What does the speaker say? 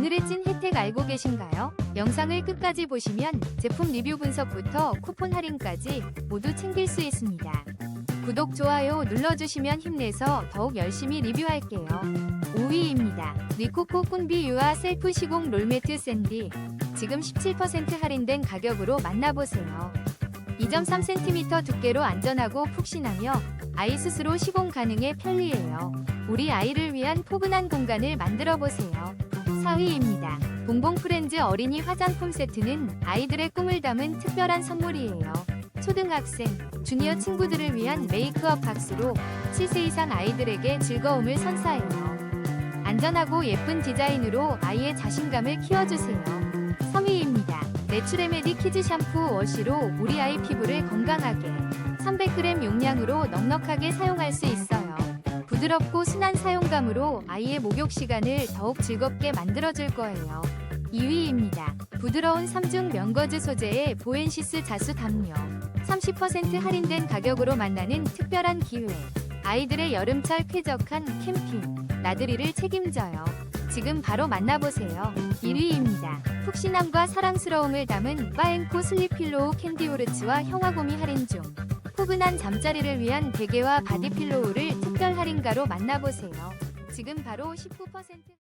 오늘의 찐 혜택 알고 계신가요? 영상을 끝까지 보시면 제품 리뷰 분석부터 쿠폰 할인까지 모두 챙길 수 있습니다. 구독, 좋아요 눌러주시면 힘내서 더욱 열심히 리뷰할게요. 5위입니다. 리코코 꾼비 유아 셀프 시공 롤매트 샌디. 지금 17% 할인된 가격으로 만나보세요. 2.3cm 두께로 안전하고 푹신하며 아이 스스로 시공 가능해 편리해요. 우리 아이를 위한 포근한 공간을 만들어 보세요. 4위입니다. 봉봉 프렌즈 어린이 화장품 세트는 아이들의 꿈을 담은 특별한 선물이에요. 초등학생, 주니어 친구들을 위한 메이크업 박스로 7세 이상 아이들에게 즐거움을 선사해요. 안전하고 예쁜 디자인으로 아이의 자신감을 키워주세요. 3위입니다. 내추레메디 키즈 샴푸 워시로 우리 아이 피부를 건강하게 300g 용량으로 넉넉하게 사용할 수 있어요. 부드럽고 순한 사용감으로 아이의 목욕 시간을 더욱 즐겁게 만들어줄 거예요. 2위입니다. 부드러운 3중 면거즈 소재의 보엔시스 자수 담요. 30% 할인된 가격으로 만나는 특별한 기회. 아이들의 여름철 쾌적한 캠핑, 나들이를 책임져요. 지금 바로 만나보세요. 1위입니다. 푹신함과 사랑스러움을 담은 빠앤코 슬립필로우 캔디오르츠와 형아고미 할인 중. 포근한 잠자리를 위한 베개와 바디필로우를 할인가로 만나보세요. 지금 바로 19%